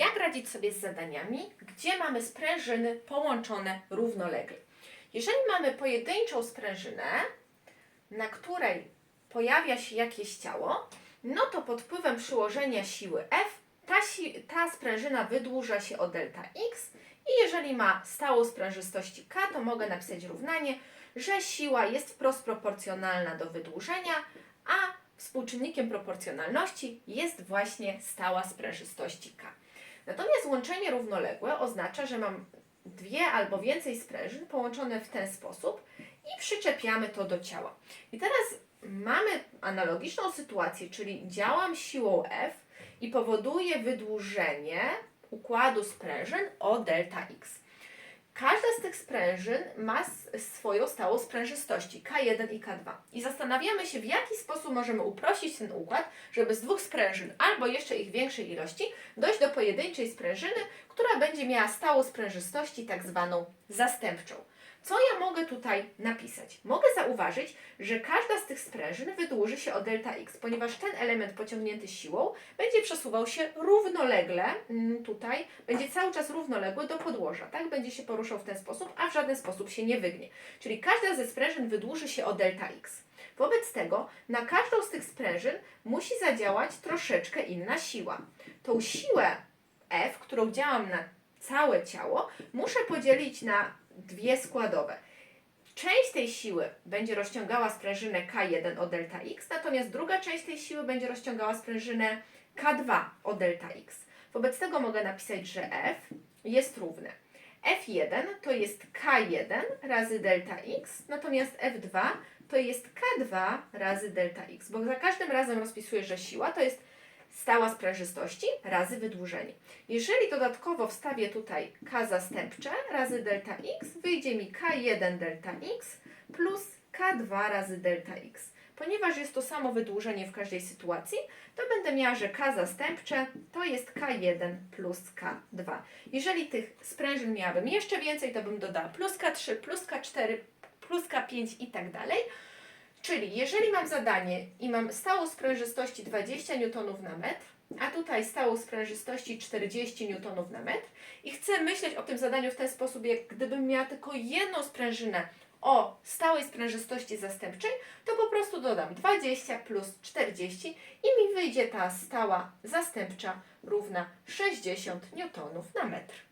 jak radzić sobie z zadaniami, gdzie mamy sprężyny połączone równolegle. Jeżeli mamy pojedynczą sprężynę, na której pojawia się jakieś ciało, no to pod wpływem przyłożenia siły F ta, si ta sprężyna wydłuża się o delta x i jeżeli ma stałą sprężystości K, to mogę napisać równanie, że siła jest wprost proporcjonalna do wydłużenia, a współczynnikiem proporcjonalności jest właśnie stała sprężystości K. Natomiast łączenie równoległe oznacza, że mam dwie albo więcej sprężyn połączone w ten sposób i przyczepiamy to do ciała. I teraz mamy analogiczną sytuację, czyli działam siłą F i powoduje wydłużenie układu sprężyn o delta x. Każda z tych sprężyn ma swoją stałą sprężystości K1 i K2. I zastanawiamy się, w jaki sposób możemy uprościć ten układ, żeby z dwóch sprężyn albo jeszcze ich większej ilości dojść do pojedynczej sprężyny, która będzie miała stałą sprężystości, tak zwaną zastępczą. Co ja mogę tutaj napisać? Mogę zauważyć, że każda z tych sprężyn wydłuży się o delta x, ponieważ ten element pociągnięty siłą będzie przesuwał się równolegle mm, tutaj, będzie cały czas równoległy do podłoża, tak? Będzie się poruszał w ten sposób, a w żaden sposób się nie wygnie. Czyli każda ze sprężyn wydłuży się o delta x. Wobec tego na każdą z tych sprężyn musi zadziałać troszeczkę inna siła. Tą siłę F, którą działam na całe ciało, muszę podzielić na dwie składowe. Część tej siły będzie rozciągała sprężynę K1 o delta x, natomiast druga część tej siły będzie rozciągała sprężynę K2 o delta x. Wobec tego mogę napisać, że F jest równe. F1 to jest K1 razy delta x, natomiast F2 to jest K2 razy delta x, bo za każdym razem rozpisuję, że siła to jest stała sprężystości razy wydłużenie. Jeżeli dodatkowo wstawię tutaj K zastępcze razy delta x, wyjdzie mi K1 delta x plus K2 razy delta x. Ponieważ jest to samo wydłużenie w każdej sytuacji, to będę miała, że K zastępcze to jest K1 plus K2. Jeżeli tych sprężyn miałabym jeszcze więcej, to bym dodała plus K3, plus K4, plus K5 i tak dalej. Czyli jeżeli mam zadanie i mam stałą sprężystości 20 N na metr, a tutaj stałą sprężystości 40 N na metr i chcę myśleć o tym zadaniu w ten sposób, jak gdybym miała tylko jedną sprężynę o stałej sprężystości zastępczej, to po prostu dodam 20 plus 40 i mi wyjdzie ta stała zastępcza równa 60 N na metr.